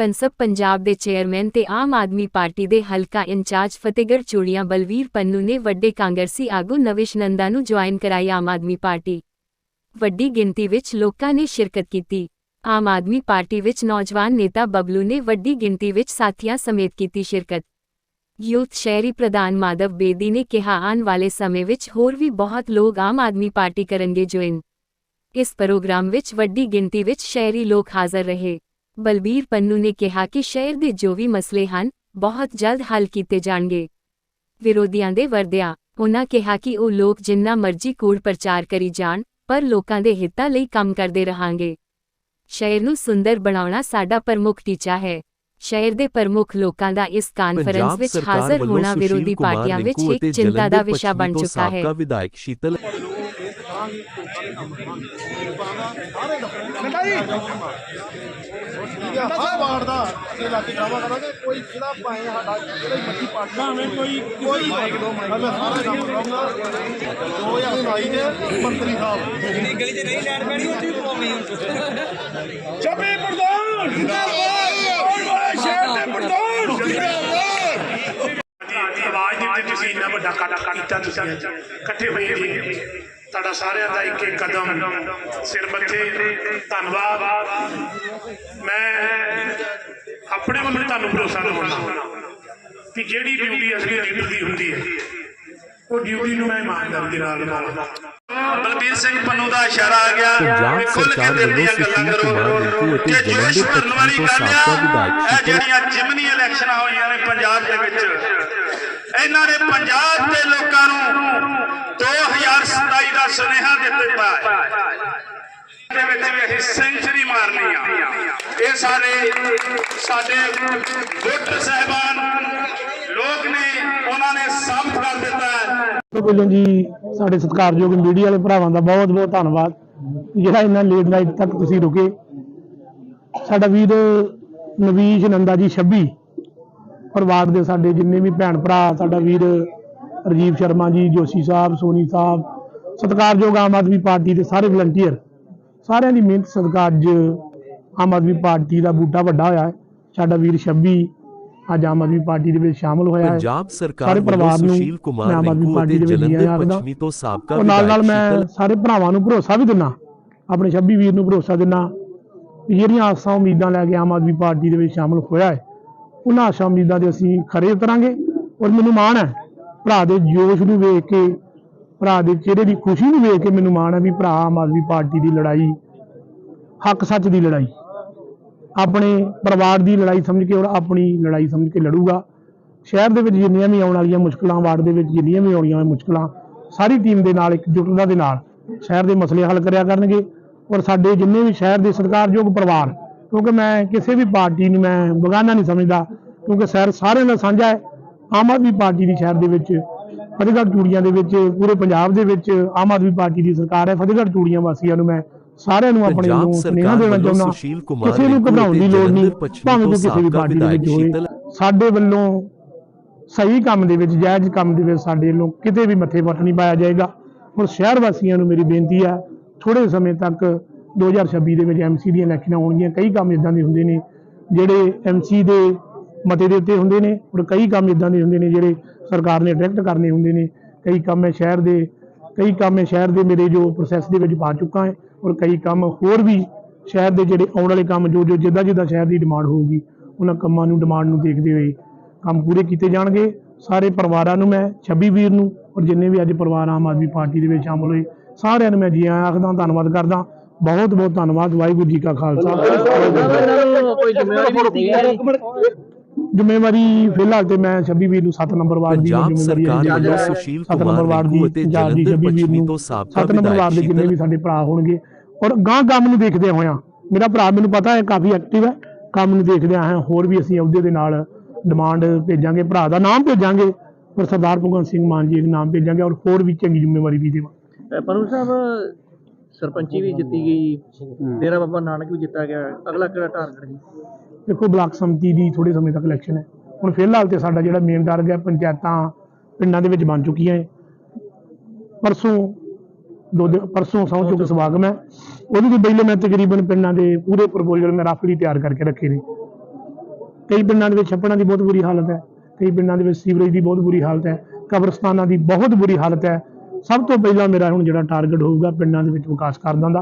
ਪੰਸਬ ਪੰਜਾਬ ਦੇ ਚੇਅਰਮੈਨ ਤੇ ਆਮ ਆਦਮੀ ਪਾਰਟੀ ਦੇ ਹਲਕਾ ਇੰਚਾਰਜ ਫਤਿਹਗੜ੍ਹ ਚੂੜੀਆਂ ਬਲਵੀਰ ਪੰਨੂ ਨੇ ਵੱਡੇ ਕਾਂਗਰਸੀ ਆਗੂ ਨਵੇਸ਼ ਨੰਦਾ ਨੂੰ ਜੁਆਇਨ ਕਰਾਈ ਆਮ ਆਦਮੀ ਪਾਰਟੀ। ਵੱਡੀ ਗਿਣਤੀ ਵਿੱਚ ਲੋਕਾਂ ਨੇ ਸ਼ਿਰਕਤ ਕੀਤੀ। ਆਮ ਆਦਮੀ ਪਾਰਟੀ ਵਿੱਚ ਨੌਜਵਾਨ ਨੇਤਾ ਬਬਲੂ ਨੇ ਵੱਡੀ ਗਿਣਤੀ ਵਿੱਚ ਸਾਥੀਆਂ ਸਮੇਤ ਕੀਤੀ ਸ਼ਿਰਕਤ। ਯੂਥ ਸ਼ਹਿਰੀ ਪ੍ਰਧਾਨ ਮਾਧਵ ਬੇਦੀ ਨੇ ਕਿਹਾ, ਆਉਣ ਵਾਲੇ ਸਮੇਂ ਵਿੱਚ ਹੋਰ ਵੀ ਬਹੁਤ ਲੋਕ ਆਮ ਆਦਮੀ ਪਾਰਟੀ ਕਰਨਗੇ ਜੁਆਇਨ। ਇਸ ਪ੍ਰੋਗਰਾਮ ਵਿੱਚ ਵੱਡੀ ਗਿਣਤੀ ਵਿੱਚ ਸ਼ਹਿਰੀ ਲੋਕ ਹਾਜ਼ਰ ਰਹੇ। ਬਲਬੀਰ ਪੰਨੂ ਨੇ ਕਿਹਾ ਕਿ ਸ਼ਹਿਰ ਦੇ ਜੋ ਵੀ ਮਸਲੇ ਹਨ, ਬਹੁਤ ਜਲਦ ਹੱਲ ਕੀਤੇ ਜਾਣਗੇ। ਵਿਰੋਧੀਆਂ ਦੇ ਵਰਦਿਆਂ ਉਨ੍ਹਾਂ ਕਿਹਾ ਕਿ ਉਹ ਲੋਕ ਜਿੰਨਾ ਮਰਜ਼ੀ ਕੂੜ ਪ੍ਰਚਾਰ ਕਰੀ ਜਾਣ, ਪਰ ਲੋਕਾਂ ਦੇ ਹਿੱਤਾਂ ਲਈ ਕੰਮ ਕਰਦੇ ਰਹਾਂਗੇ। ਸ਼ਹਿਰ ਨੂੰ ਸੁੰਦਰ ਬਣਾਉਣਾ ਸਾਡਾ ਪ੍ਰਮੁੱਖ ਟੀਚਾ ਹੈ। ਸ਼ਹਿਰ ਦੇ ਪ੍ਰਮੁੱਖ ਲੋਕਾਂ ਦਾ ਇਸ ਕਾਨਫਰੰਸ ਵਿੱਚ ਹਾਜ਼ਰ ਹੋਣਾ ਵਿਰੋਧੀ ਪਾਰਟੀਆਂ ਵਿੱਚ ਇੱਕ ਚਿੰਤਾ ਦਾ ਵਿਸ਼ਾ ਬਣ ਚੁੱਕਾ ਹੈ। ਸਾਬਕਾ ਵਿਧਾਇਕ ਸ਼ੀਤਲ ਹਰ ਵਾਰਡ ਦਾ ਇਲਾਕੇ ਕਾਵਾ ਕਰਾਂਗੇ ਕੋਈ ਜਿਹੜਾ ਭਾਵੇਂ ਸਾਡਾ ਜਿਹੜਾ ਮੱਛੀ ਪਾਟ ਭਾਵੇਂ ਕੋਈ ਕੋਈ ਮਾਈਕ ਦੋ ਮਾਈਕ ਮੈਂ ਸਾਰਾ ਕੰਮ ਕਰਾਂਗਾ 2022 ਦੇ ਮੰਤਰੀ ਸਾਹਿਬ ਜਿਹੜੀ ਗਲੀ 'ਚ ਨਹੀਂ ਲੈਣ ਪੈਣੀ ਉੱਥੇ ਪਵਾਉਣੀ ਹੁਣ। ਛੱਬੀ ਪ੍ਰਧਾਨ ਜਿੰਦਾਬਾਦ ਆਉਣ ਵਾਲੇ ਸ਼ਹਿਰ ਦੇ ਪ੍ਰਧਾਨ ਜਿੰਦਾਬਾਦ ਦੀ ਆਵਾਜ਼ ਦੇ ਉੱਤੇ ਤੁਸੀਂ ਇੰਨਾ ਵੱਡਾ ਕੱਟ ਕੀਤਾ ਤੁਸੀਂ ਅੱਜ ਇਕੱਠੇ ਹੋਏ ਜੀ। ਤੁਹਾਡਾ ਸਾਰਿਆਂ ਦਾ ਇੱਕ ਇੱਕ ਕਦਮ ਸਿਰ ਮੱਥੇ ਧੰਨਵਾਦ। ਮੈਂ ਆਪਣੇ ਵੱਲੋਂ ਤੁਹਾਨੂੰ ਭਰੋਸਾ ਦਿਵਾਉਣਾ ਕਿ ਜਿਹੜੀ ਡਿਊਟੀ ਅਸਲੀ ਲੀਡਰ ਦੀ ਹੁੰਦੀ ਹੈ ਉਹ ਡਿਊਟੀ ਨੂੰ ਮੈਂ ਇਮਾਨਦਾਰੀ ਦੇ ਨਾਲ ਨਿਭਾਉਂਦਾ ਬਲਬੀਰ ਸਿੰਘ ਪੰਨੂ ਦਾ ਇਸ਼ਾਰਾ ਆ ਗਿਆ। ਵੀ ਖੁੱਲ੍ਹ ਕੇ ਦਿਲ ਦੀਆਂ ਗੱਲਾਂ ਕਰੋ। ਕਿ ਜੋਸ਼ ਭਰਨ ਵਾਲੀ ਗੱਲ ਆ, ਇਹ ਜਿਹੜੀਆਂ ਜਿਮਨੀ ਇਲੈਕਸ਼ਨਾਂ ਹੋਈਆਂ ਨੇ ਪੰਜਾਬ ਦੇ ਵਿੱਚ ਇਹਨਾਂ ਨੇ ਪੰਜਾਬ ਦੇ ਲੋਕਾਂ ਨੂੰ 2027 ਦਾ ਸੁਨੇਹਾ ਦਿੱਤਾ ਹੈ। ਦੇ ਵਿੱਚ ਇਹ ਸੈਂਚਰੀ ਮਾਰਨੀ ਆ। ਇਹ ਸਾਰੇ ਸਾਡੇ ਵੋਟਰ ਸਹਿਬਾਨ ਲੋਕ ਨੇ ਉਹਨਾਂ ਨੇ ਸਾਬਤ ਕਰ ਦਿੱਤਾ ਹੈ। ਪਹਿਲਾਂ ਜੀ, ਸਾਡੇ ਸਤਿਕਾਰਯੋਗ ਮੀਡੀਆ ਵਾਲੇ ਭਰਾਵਾਂ ਦਾ ਬਹੁਤ ਬਹੁਤ ਧੰਨਵਾਦ। ਜਿਹੜਾ ਇੰਨਾ ਲੇਟ ਨਾਈਟ ਤੱਕ ਤੁਸੀਂ ਰੁਕੇ। ਸਾਡਾ ਵੀਰ ਨਵੀਸ਼ ਨੰਦਾ ਜੀ 26 ਪਰਿਵਾਰ ਦੇ ਸਾਡੇ ਜਿੰਨੇ ਵੀ ਭੈਣ ਭਰਾ ਸਾਡਾ ਵੀਰ ਰਜੀਵ ਸ਼ਰਮਾ ਜੀ ਜੋਸ਼ੀ ਸਾਹਿਬ ਸੋਨੀ ਸਾਹਿਬ ਸਤਿਕਾਰਯੋਗ ਆਮ ਆਦਮੀ ਪਾਰਟੀ ਦੇ ਸਾਰੇ ਵਲੰਟੀਅਰ ਸਾਰਿਆਂ ਦੀ ਮਿਹਨਤ ਸਦਕਾ ਅੱਜ ਆਮ ਆਦਮੀ ਪਾਰਟੀ ਦਾ ਬੂਟਾ ਵੱਡਾ ਹੋਇਆ ਹੈ ਸਾਡਾ ਵੀਰ 26 ਅੱਜ ਆਮ ਆਦਮੀ ਪਾਰਟੀ ਦੇ ਵਿੱਚ ਸ਼ਾਮਲ ਹੋਇਆ ਹੈ ਪੰਜਾਬ ਸਰਕਾਰ ਸਾਰੇ ਵੱਲੋਂ ਸੁਸ਼ੀਲ ਕੁਮਾਰ ਮੈਂ ਆਮ ਆਦਮੀ ਰਿੰਕੂ ਪਾਰਟੀ ਅਤੇ ਜਲੰਧਰ। ਪੱਛਮੀ ਤੋਂ ਸਾਬਕਾ ਉਹ ਨਾਲ ਨਾਲ ਵਿਧਾਇਕ ਮੈਂ ਸਾਰੇ ਭਰਾਵਾਂ ਨੂੰ ਭਰੋਸਾ ਵੀ ਦਿੰਨਾ ਆਪਣੇ 26 ਵੀਰ ਨੂੰ ਭਰੋਸਾ ਦਿੰਨਾ ਵੀ ਜਿਹੜੀਆਂ ਆਸਾਂ ਉਮੀਦਾਂ ਲੈ ਕੇ ਆਮ ਆਦਮੀ ਪਾਰਟੀ ਦੇ ਵਿੱਚ ਸ਼ਾਮਲ ਹੋਇਆ ਹੈ ਉਹਨਾਂ ਆਸ਼ਾ ਉਮੀਦਾਂ ਦੇ ਅਸੀਂ ਖਰੇ ਉਤਰਾਂਗੇ ਔਰ ਮੈਨੂੰ ਮਾਣ ਹੈ ਭਰਾ ਦੇ ਜੋਸ਼ ਨੂੰ ਵੇਖ ਕੇ, ਭਰਾ ਦੇ ਚਿਹਰੇ ਦੀ ਖੁਸ਼ੀ ਨੂੰ ਵੇਖ ਕੇ ਮੈਨੂੰ ਮਾਣ ਹੈ ਵੀ ਭਰਾ ਆਮ ਆਦਮੀ ਪਾਰਟੀ ਦੀ ਲੜਾਈ, ਹੱਕ ਸੱਚ ਦੀ ਲੜਾਈ, ਆਪਣੇ ਪਰਿਵਾਰ ਦੀ ਲੜਾਈ ਸਮਝ ਕੇ ਔਰ ਆਪਣੀ ਲੜਾਈ ਸਮਝ ਕੇ ਲੜੂਗਾ। ਸ਼ਹਿਰ ਦੇ ਵਿੱਚ ਜਿੰਨੀਆਂ ਵੀ ਆਉਣ ਵਾਲੀਆਂ ਮੁਸ਼ਕਲਾਂ, ਵਾਰਡ ਦੇ ਵਿੱਚ ਜਿੰਨੀਆਂ ਵੀ ਆਉਣੀਆਂ ਮੁਸ਼ਕਲਾਂ, ਸਾਰੀ ਟੀਮ ਦੇ ਨਾਲ ਇਕਜੁੱਟਤਾ ਦੇ ਨਾਲ ਸ਼ਹਿਰ ਦੇ ਮਸਲੇ ਹੱਲ ਕਰਿਆ ਕਰਨਗੇ ਔਰ ਸਾਡੇ ਜਿੰਨੇ ਵੀ ਸ਼ਹਿਰ ਦੇ ਸਤਿਕਾਰਯੋਗ ਪਰਿਵਾਰ ਕਿਉਂਕਿ ਮੈਂ ਕਿਸੇ ਵੀ ਪਾਰਟੀ ਨੂੰ ਮੈਂ ਬਗਾਨਾ ਨਹੀਂ ਸਮਝਦਾ ਕਿਉਂਕਿ ਸ਼ਹਿਰ ਸਾਰਿਆਂ ਦਾ ਸਾਂਝਾ ਹੈ ਆਮ ਆਦਮੀ ਪਾਰਟੀ ਦੀ ਸ਼ਹਿਰ ਦੇ ਵਿੱਚ ਫਤਿਹਗੜ੍ਹ ਚੂੜੀਆਂ ਦੇ ਵਿੱਚ ਪੂਰੇ ਪੰਜਾਬ ਦੇ ਵਿੱਚ ਆਮ ਆਦਮੀ ਪਾਰਟੀ ਦੀ ਸਰਕਾਰ ਹੈ ਫਤਿਹਗੜ੍ਹ ਚੂੜੀਆਂ ਵਾਸੀਆਂ ਨੂੰ ਮੈਂ ਸਾਰਿਆਂ ਨੂੰ ਆਪਣੇ ਨੂੰ ਸੁਨੇਹਾ ਦੇਣਾ ਚਾਹੁੰਦਾ ਕਿਸੇ ਨੂੰ ਘਬਰਾਉਣ ਦੀ ਲੋੜ ਨਹੀਂ ਭਾਵੇਂ ਕੋਈ ਕਿਸੇ ਵੀ ਪਾਰਟੀ ਦੇ ਵਿੱਚ ਹੋਵੇ ਸਾਡੇ ਵੱਲੋਂ ਸਹੀ ਕੰਮ ਦੇ ਵਿੱਚ ਜਾਇਜ਼ ਕੰਮ ਦੇ ਵਿੱਚ ਸਾਡੇ ਵੱਲੋਂ ਕਿਤੇ ਵੀ ਮੱਥੇ ਵੱਟ ਨਹੀਂ ਪਾਇਆ ਜਾਏਗਾ। ਔਰ ਸ਼ਹਿਰ ਵਾਸੀਆਂ ਨੂੰ ਮੇਰੀ ਬੇਨਤੀ ਹੈ ਥੋੜੇ ਸਮੇਂ ਤੱਕ 2026 ਦੇ ਵਿੱਚ ਐਮਸੀ ਦੀਆਂ ਇਲੈਕਸ਼ਨਾਂ ਹੋਣਗੀਆਂ, ਕਈ ਕੰਮ ਇਦਾਂ ਦੇ ਹੁੰਦੇ ਨੇ ਜਿਹੜੇ ਐਮਸੀ ਦੇ ਮਤੇ ਦੇ ਉੱਤੇ ਹੁੰਦੇ ਨੇ ਔਰ ਕਈ ਕੰਮ ਇਦਾਂ ਦੇ ਹੁੰਦੇ ਨੇ ਜਿਹੜੇ ਸਰਕਾਰ ਨੇ ਡਾਇਰੈਕਟ ਕਰਨੇ ਹੁੰਦੇ ਨੇ। ਕਈ ਕੰਮ ਹੈ ਸ਼ਹਿਰ ਦੇ, ਕਈ ਕੰਮ ਹੈ ਸ਼ਹਿਰ ਦੇ ਮੇਰੇ ਜੋ ਪ੍ਰੋਸੈਸ ਦੇ ਵਿੱਚ ਪਾ ਚੁੱਕਾ ਹੈ, ਔਰ ਕਈ ਕੰਮ ਹੋਰ ਵੀ ਸ਼ਹਿਰ ਦੇ ਜਿਹੜੇ ਆਉਣ ਵਾਲੇ ਕੰਮ ਜੋ ਜੋ ਜਿੱਦਾਂ ਜਿੱਦਾਂ ਸ਼ਹਿਰ ਦੀ ਡਿਮਾਂਡ ਹੋਊਗੀ, ਉਹਨਾਂ ਕੰਮਾਂ ਨੂੰ ਡਿਮਾਂਡ ਨੂੰ ਦੇਖਦੇ ਹੋਏ ਕੰਮ ਪੂਰੇ ਕੀਤੇ ਜਾਣਗੇ। ਸਾਰੇ ਪਰਿਵਾਰਾਂ ਨੂੰ ਮੈਂ 26 ਵੀਰ ਨੂੰ, ਔਰ ਜਿੰਨੇ ਵੀ ਅੱਜ ਪਰਿਵਾਰ ਆਮ ਆਦਮੀ ਪਾਰਟੀ ਦੇ ਵਿੱਚ ਸ਼ਾਮਲ ਹੋਏ, ਸਾਰਿਆਂ ਨੂੰ ਮੈਂ ਜੀ ਆਇਆਂ ਆਖਦਾ, ਧੰਨਵਾਦ ਕਰਦਾ। ਬਹੁਤ ਬਹੁਤ ਧੰਨਵਾਦ ਵਾਹਿਗੁਰੂ ਜੀ ਕਾ ਖਾਲਸਾ। ਜ਼ਿੰਮੇਵਾਰੀ ਫਿਲਹਾਲ ਤੇ ਮੈਂ 26 ਵੀਰ ਨੂੰ 7 ਨੰਬਰ ਵਾਰਡ ਦੀ ਜ਼ਿੰਮੇਵਾਰੀ ਸਰਕਾਰ ਹੈ। ਵੱਲੋਂ ਸੁਸ਼ੀਲ ਕੁਮਾਰ ਵਾਰਡ ਅਤੇ ਜਲੰਧਰ 26 ਵੀਰ ਪੱਛਮੀ ਨੂੰ ਤੋਂ ਸਾਬਕਾ ਸੱਤ ਨੰਬਰ ਵਾਰਡ ਦੇ ਜਿੰਨੇ ਵੀ ਸਾਡੇ ਭਰਾ ਹੋਣਗੇ। ਔਰ ਗਾਂ ਕੰਮ ਨੂੰ ਦੇਖਦੇ ਹੋਇਆਂ ਮੇਰਾ ਭਰਾ ਮੈਨੂੰ ਪਤਾ ਹੈ ਕਾਫੀ ਐਕਟਿਵ ਹੈ। ਕੰਮ ਨੂੰ ਦੇਖਦੇ ਹਾਂ ਹੋਰ ਵੀ ਅਸੀਂ ਅਹੁਦੇ ਦੇ ਨਾਲ ਡਿਮਾਂਡ ਭੇਜਾਂਗੇ ਭਰਾ ਦਾ ਨਾਮ ਭੇਜਾਂਗੇ। ਔਰ ਸਰਦਾਰ ਭਗਵੰਤ ਸਿੰਘ ਮਾਨ ਜੀ ਦਾ ਨਾਮ ਭੇਜਾਂਗੇ ਔਰ ਹੋਰ ਵੀ ਚੰਗੀ ਜ਼ਿੰਮੇਵਾਰੀ ਵੀ ਦੇਵਾਂ ਪਰੂ ਸਾਹਿਬ ਸਰਪੰਚੀ ਵੀ ਜਿੱਤੀ ਗਈ। ਡੇਰਾ ਬਾਬਾ ਨਾਨਕ ਵੀ ਜਿੱਤਾ ਗਿਆ। ਅਗਲਾ ਕਿਹੜਾ ਟਾਰਗੇਟ ਜੀ ਦੇਖੋ ਬਲਾਕ ਸੰਮਤੀ ਦੀ ਥੋੜੇ ਸਮੇਂ ਤੱਕ ਇਲੈਕਸ਼ਨ ਹੈ। ਹੁਣ ਫਿਲਹਾਲ ਤੇ ਸਾਡਾ ਜਿਹੜਾ ਮੇਨ ਟਾਰਗੇਟ ਹੈ ਪੰਚਾਇਤਾਂ ਪਿੰਡਾਂ ਦੇ ਵਿੱਚ ਬਣ ਚੁੱਕੀਆਂ ਹੈ। ਪਰਸੋਂ ਦੋ ਦਿਨ ਪਰਸੋਂ ਸਹੁੰ ਚੁੱਕ ਸਵਾਗਤ ਹੈ। ਉਹਦੇ ਤੋਂ ਪਹਿਲੇ ਮੈਂ ਤਕਰੀਬਨ ਪਿੰਡਾਂ ਦੇ ਪੂਰੇ ਪ੍ਰਪੋਜ਼ਲ ਮੈਂ ਰਫਲੀ ਤਿਆਰ ਕਰਕੇ ਰੱਖੇ ਨੇ। ਕਈ ਪਿੰਡਾਂ ਦੇ ਵਿੱਚ ਛੱਪੜਾਂ ਦੀ ਬਹੁਤ ਬੁਰੀ ਹਾਲਤ ਹੈ। ਕਈ ਪਿੰਡਾਂ ਦੇ ਵਿੱਚ ਸੀਵਰੇਜ ਦੀ ਬਹੁਤ ਬੁਰੀ ਹਾਲਤ ਹੈ। ਕਬਰਸਤਾਨਾਂ ਦੀ ਬਹੁਤ ਬੁਰੀ ਹਾਲਤ ਹੈ। ਸਭ ਤੋਂ ਪਹਿਲਾਂ ਮੇਰਾ ਹੁਣ ਜਿਹੜਾ ਟਾਰਗੇਟ ਹੋਊਗਾ ਪਿੰਡਾਂ ਦੇ ਵਿੱਚ ਵਿਕਾਸ ਕਰਨ ਦਾ।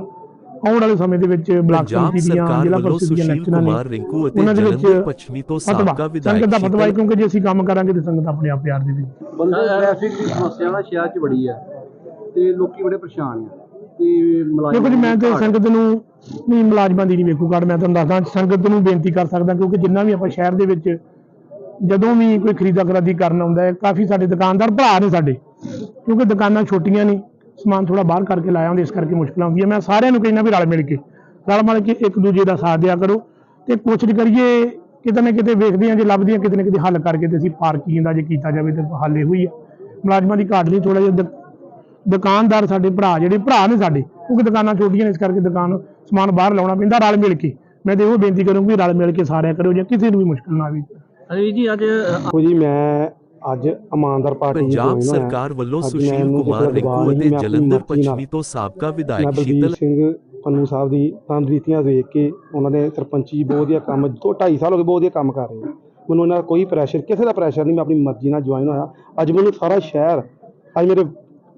ਆਉਣ ਵਾਲੇ ਸਮੇਂ ਦੇ ਵਿੱਚ ਬਲਾਕ ਕਮੇਟੀ ਦੀਆਂ ਜ਼ਿਲ੍ਹਾ ਵੱਲੋਂ ਪਰਿਸ਼ਦ ਦੀਆਂ ਇਲੈਕਸ਼ਨਾਂ ਨੇ ਕੁਮਾਰ ਰਿੰਕੂ ਅਤੇ ਉਹਨਾਂ ਦੇ ਵਿੱਚ ਪੱਛਮੀ ਤੋਂ ਸਾਬਕਾ ਵਿਧਾਇਕ ਸੰਗਤ ਦਾ ਫਤਵਾ ਹੈ ਕਿਉਂਕਿ ਜੇ ਅਸੀਂ ਕੰਮ ਕਰਾਂਗੇ ਤੇ ਸੰਗਤ ਆਪਣੇ ਆਪ ਪਿਆਰ ਦੇਵੇਗੀ ਬੰਦਾ ਟ੍ਰੈਫਿਕ ਦੀ ਸਮੱਸਿਆ ਨਾ ਸ਼ਹਿਰ 'ਚ ਬੜੀ ਹੈ ਤੇ ਲੋਕੀ ਬੜੇ ਪਰੇਸ਼ਾਨ ਆ ਤੇ ਮੁਲਾਜ਼ਮ ਦੇਖੋ ਜੀ ਮੈਂ ਤੇ ਸੰਗਤ ਨੂੰ ਨਹੀਂ ਮੁਲਾਜ਼ਮਾਂ ਦੀ ਨਹੀਂ ਵੇਖੂ ਕਾਰਡ ਮੈਂ ਤੁਹਾਨੂੰ ਦੱਸਦਾ ਸੰਗਤ ਨੂੰ ਬੇਨਤੀ ਕਰ ਸਕਦਾ ਕਿਉਂਕਿ ਜਿੰਨਾ ਵੀ ਆਪਾਂ ਸ਼ਹਿਰ ਦੇ ਵਿੱਚ ਜਦੋਂ ਵੀ ਕੋਈ ਖਰੀਦਾ ਖਰਾਦੀ ਕਰਨ ਆਉਂਦਾ ਹੈ ਕਾਫੀ ਸਾਡੇ ਦੁਕਾਨਦਾਰ ਭਰਾ ਨੇ ਸਾਡੇ। ਕਿਉਂਕਿ ਦੁਕਾਨਾਂ ਛੋਟੀਆਂ ਨੇ ਸਮਾਨ ਥੋੜਾ ਬਾਹਰ ਕਰਕੇ ਲਾਇਆ ਹੁੰਦਾ ਇਸ ਕਰਕੇ ਮੁਸ਼ਕਲ ਆਉਂਦੀ ਹੈ ਮੈਂ ਸਾਰਿਆਂ ਨੂੰ ਕਹਿੰਦਾ ਵੀ ਰਲ ਮਿਲ ਕੇ ਰਲ ਮਿਲ ਕੇ ਇੱਕ ਦੂਜੇ ਦਾ ਸਾਥ ਦਿਆ ਕਰੋ ਤੇ ਕੋਸ਼ਿਸ਼ ਕਰੀਏ ਕਿਤੇ ਨਾ ਕਿਤੇ ਵੇਖਦੇ ਹਾਂ ਜੇ ਲੱਭਦੇ ਹਾਂ ਕਿਤੇ ਨਾ ਕਿਤੇ ਹੱਲ ਕਰਕੇ ਤੇ ਅਸੀਂ ਪਾਰਕਿੰਗ ਦਾ ਜੇ ਕੀਤਾ ਜਾਵੇ ਤੇ ਹੱਲ ਇਹੋ ਹੀ ਆ। ਮੁਲਾਜ਼ਮਾਂ ਦੀ ਘਾਟ ਨਹੀਂ ਥੋੜਾ ਜਿਹਾ ਦੁਕਾਨਦਾਰ ਸਾਡੇ ਭਰਾ ਜਿਹੜੇ ਭਰਾ ਨੇ ਸਾਡੇ ਕਿਉਂਕਿ ਦੁਕਾਨਾਂ ਛੋਟੀਆਂ ਨੇ ਇਸ ਕਰਕੇ ਦੁਕਾਨ ਸਮਾਨ ਬਾਹਰ ਲਾਉਣਾ ਪੈਂਦਾ ਰਲ ਮਿਲ ਕੇ। ਮੈਂ ਤੇ ਉਹ ਬੇਨਤੀ ਕਰੂੰਗੀ ਰਲ ਮਿਲ ਕੇ ਸਾਰਿਆਂ ਕਰਿਓ ਜੇ ਕਿਸੇ ਨੂੰ ਵੀ ਮੁਸ਼ਕਲ ਨਾ ਆਵੇ। ਅਰੇ ਜੀ ਅੱਜ ਜੀ ਮੈਂ ਅੱਜ ਇਮਾਨਦਾਰ ਪਾਰਟੀ ਪੰਜਾਬ। ਸਰਕਾਰ ਵੱਲੋਂ ਸੁਸ਼ੀਲ ਮੈਨੂੰ ਕੁਮਾਰ ਰਿੰਕੂ ਅਤੇ ਜਲੰਧਰ ਪੱਛਮੀ ਤੋਂ ਸਾਬਕਾ ਵਿਧਾਇਕ ਸ਼ੀਤਲ ਸਿੰਘ ਪੰਨੂ ਸਾਹਿਬ ਦੀ ਤੰਦਰੁਸਤੀਆਂ ਵੇਖ ਕੇ ਉਹਨਾਂ ਨੇ ਸਰਪੰਚੀ ਬਹੁਤ ਵਧੀਆ ਕੰਮ ਦੋ 2.5 ਸਾਲ ਹੋ ਗਏ ਬਹੁਤ ਵਧੀਆ ਕੰਮ ਕਰ ਰਹੇ ਮੈਨੂੰ ਉਹਨਾਂ ਦਾ ਕੋਈ ਪ੍ਰੈਸ਼ਰ ਕਿਸੇ ਦਾ ਪ੍ਰੈਸ਼ਰ ਨਹੀਂ ਮੈਂ ਆਪਣੀ ਮਰਜ਼ੀ ਨਾਲ ਜੁਆਇਨ ਹੋਇਆ। ਅੱਜ ਮੈਨੂੰ ਸਾਰਾ ਸ਼ਹਿਰ ਅੱਜ ਮੇਰੇ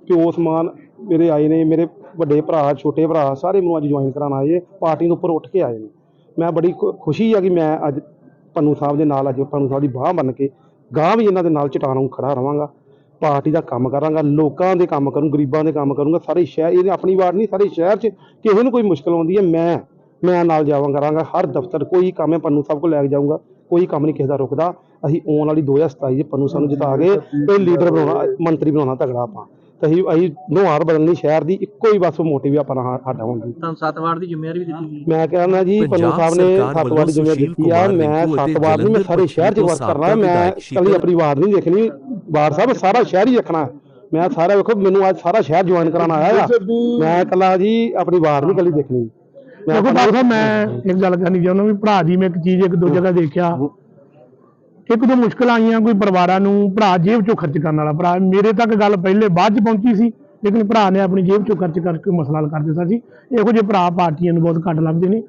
ਪਿਓ ਸਮਾਨ ਮੇਰੇ ਆਏ ਨੇ ਮੇਰੇ ਵੱਡੇ ਭਰਾ ਛੋਟੇ ਭਰਾ ਸਾਰੇ ਮੈਨੂੰ ਅੱਜ ਜੁਆਇਨ ਕਰਾਉਣ ਆਏ ਨੇ ਪਾਰਟੀ ਦੇ ਉੱਪਰ ਉੱਠ ਕੇ ਆਏ ਨੇ। ਮੈਂ ਬੜੀ ਖੁਸ਼ੀ ਆ ਕਿ ਮੈਂ ਅੱਜ ਪੰਨੂ ਸਾਹਿਬ ਦੇ ਨਾਲ ਅੱਜ ਪੰਨੂ ਸਾਹਿਬ ਦੀ ਬਾਹ ਬਣ ਕੇ ਗਾਂ ਵੀ ਇਹਨਾਂ ਦੇ ਨਾਲ ਚਟਾਨ ਨੂੰ ਖੜਾ ਰਵਾਂਗਾ ਪਾਰਟੀ ਦਾ ਕੰਮ ਕਰਾਂਗਾ ਲੋਕਾਂ ਦੇ ਕੰਮ ਕਰੂੰ ਗਰੀਬਾਂ ਦੇ ਕੰਮ ਕਰੂੰਗਾ ਸਾਰੇ ਸ਼ਹਿਰ ਇਹਨੇ ਆਪਣੀ ਵਾਰਡ ਨਹੀਂ ਸਾਰੇ ਸ਼ਹਿਰ 'ਚ ਕਿਸੇ ਨੂੰ ਕੋਈ ਮੁਸ਼ਕਲ ਆਉਂਦੀ ਹੈ ਮੈਂ ਮੈਂ ਨਾਲ ਜਾਵਾਂ ਕਰਾਂਗਾ ਹਰ ਦਫ਼ਤਰ ਕੋਈ ਕੰਮ ਹੈ ਪੰਨੂ ਸਾਹਿਬ ਕੋਲ ਲੈ ਕੇ ਜਾਊਂਗਾ ਕੋਈ ਕੰਮ ਨਹੀਂ ਕਿਸੇ ਦਾ ਰੁਕਦਾ ਅਸੀਂ ਆਉਣ ਵਾਲੀ 2027 'ਚ ਪੰਨੂ ਸਾਹਿਬ ਨੂੰ ਜਿਤਾ ਕੇ ਇਹ ਲੀਡਰ ਬਣਾਉਣਾ ਮੰਤਰੀ ਬਣਾਉਣਾ ਤਗੜਾ ਆਪਾਂ। ਤੇ ਅਸੀਂ ਅਸੀਂ ਨੁਹਾਰ ਬਦਲਣੀ ਸ਼ਹਿਰ ਦੀ ਇੱਕੋ ਹੀ ਬਸ ਮੋਟਿਵ ਆਪਾਂ ਨਾਲ ਸਾਡਾ ਹੋਣ ਦੀ ਤੁਹਾਨੂੰ ਸੱਤ ਵਾਰ ਦੀ ਜ਼ਿੰਮੇਵਾਰੀ ਵੀ ਦਿੱਤੀ ਗਈ ਮੈਂ ਕਹਿੰਦਾ ਜੀ ਪੰਨੂ ਸਾਹਿਬ ਨੇ ਸਰਕਾਰ ਸੱਤ ਵੱਲੋਂ ਵਾਰ ਜਿਵੇਂ ਸੁਸ਼ੀਲ ਦਿੱਤੀ ਆ ਮੈਂ ਰਿੰਕੂ ਅਤੇ ਸੱਤ ਵਾਰ ਨਹੀਂ ਮੈਂ ਸਾਰੇ ਸ਼ਹਿਰ 'ਚ ਵਰਕ ਕਰਨਾ ਮੈਂ ਕੱਲੀ ਆਪਣੀ ਵਾਰਡ ਨਹੀਂ ਦੇਖਣੀ ਵਾਰਡ ਸਾਹਿਬ ਸਾਰਾ ਸ਼ਹਿਰ ਹੀ ਦੇਖਣਾ ਮੈਂ ਸਾਰਾ ਵੇਖੋ ਮੈਨੂੰ ਅੱਜ ਸਾਰਾ ਸ਼ਹਿਰ ਜੁਆਇਨ ਕਰਾਉਣ ਆਇਆ ਆ। ਮੈਂ ਇਕੱਲਾ ਜੀ ਆਪਣੀ ਵਾਰਡ ਨਹੀਂ ਕੱਲੀ ਦੇਖਣੀ। ਮੈਂ ਇੱਕ ਗੱਲ ਕਰਨੀ ਚਾਹੁੰਦਾ ਵੀ ਭਰਾ ਜੀ ਮੈਂ ਇੱਕ ਚੀਜ਼ ਇੱਕ ਦੋ ਜਗ੍ਹਾ ਦੇਖਿਆ। ਇੱਕ ਦੋ ਮੁਸ਼ਕਲਾਂ ਆਈਆਂ ਕੋਈ ਪਰਿਵਾਰਾਂ ਨੂੰ ਭਰਾ ਜੇਬ ਚੋਂ ਖਰਚ ਕਰਨ ਵਾਲਾ ਭਰਾ। ਮੇਰੇ ਤੱਕ ਗੱਲ ਪਹਿਲੇ ਬਾਅਦ ਚ ਪਹੁੰਚੀ ਸੀ ਲੇਕਿਨ ਭਰਾ ਨੇ ਆਪਣੀ ਜੇਬ ਚੋਂ ਖਰਚ ਕਰਕੇ ਮਸਲਾ ਹੱਲ ਕਰ ਦਿੱਤਾ ਸੀ। ਇਹੋ ਜਿਹੇ ਭਰਾ ਪਾਰਟੀਆਂ ਨੂੰ ਬਹੁਤ ਘੱਟ ਲੱਭਦੇ ਨੇ।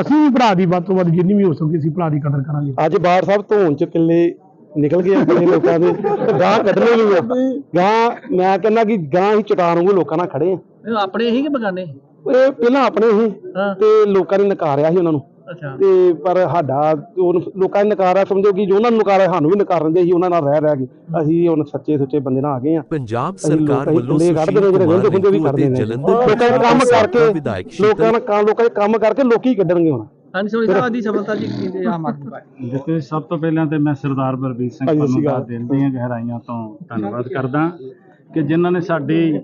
ਅਸੀਂ ਵੀ ਭਰਾ ਦੀ ਵੱਧ ਤੋਂ ਵੱਧ ਜਿੰਨੀ ਵੀ ਹੋ ਸਕੇ ਅਸੀਂ ਭਰਾ ਦੀ ਕਦਰ ਕਰਾਂਗੇ। ਅੱਜ ਬਾਹਰ ਸਾਹਿਬ ਧੋਣ ਚ ਕਿੱਲੇ ਨਿਕਲ ਗਏ ਆਪਣੇ ਲੋਕਾਂ ਦੇ ਗਾਂ ਕੱਢਣੇ ਵੀ ਆ। ਗਾਂ ਮੈਂ ਕਹਿੰਦਾ ਕਿ ਗਾਂ ਹੀ ਚਟਾਨ ਵਾਂਗੂ ਲੋਕਾਂ ਨਾਲ ਖੜੇ ਆ। ਆਪਣੇ ਹੀ ਕਿ ਬਗਾਨੇ? ਇਹ ਪਹਿਲਾਂ ਆਪਣੇ ਹੀ। ਤੇ ਲੋਕਾਂ ਨੇ ਨਕਾਰਿਆ ਸੀ ਉਹਨਾਂ ਨੂੰ। ਤੇ ਪਰ ਸਾਡਾ ਉਹ ਲੋਕਾਂ ਨੇ ਨਕਾਰਿਆ ਸਮਝੋ ਕਿ ਜੋ ਉਹਨਾਂ ਨੂੰ ਨਕਾਰਿਆ ਸਾਨੂੰ ਵੀ ਨਕਾਰ ਦਿੰਦੇ ਸੀ ਉਹਨਾਂ ਨਾਲ ਰਹਿ ਰਹਿ ਕੇ। ਅਸੀਂ ਹੁਣ ਸੱਚੇ ਸੁੱਚੇ ਬੰਦੇ ਨਾਲ ਆ ਗਏ ਆ ਪੰਜਾਬ ਸਰਕਾਰ ਵੱਲੋਂ ਨੇ ਨੇ ਲੋਕਾਂ ਦੇ ਪੱਛਮੀ ਕੰਮ ਕਰਕੇ ਲੋਕਾਂ ਨੇ ਕੰਮ ਲੋਕਾਂ ਦੇ ਕੰਮ ਕਰਕੇ ਲੋਕੀ ਕੱਢਣਗੇ ਹੁਣ। ਹਾਂਜੀ ਸਾਹਿਬ ਦੀ ਸਫਲਤਾ ਜੀ ਕੀ ਆਮ ਆਦਮੀ ਪਾਰਟੀ ਦੇਖੋ ਸਭ ਤੋਂ ਪਹਿਲਾਂ ਤੇ ਮੈਂ ਸਰਦਾਰ ਬਲਬੀਰ ਸਿੰਘ ਸਤਿ ਦਾ ਸ਼੍ਰੀ ਦਿਲ ਦੀਆਂ ਗਹਿਰਾਈਆਂ ਤੋਂ ਧੰਨਵਾਦ ਕਰਦਾ ਕਿ ਜਿਨ੍ਹਾਂ ਨੇ ਸਾਡੀ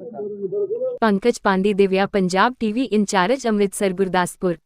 ਪੰਕਜ ਪਾਂਡੇ ਦੇ ਵਿਆਹ ਪੰਜਾਬ ਟੀਵੀ ਇੰਚਾਰਜ ਅੰਮ੍ਰਿਤਸਰ ਗੁਰਦਾਸਪੁਰ।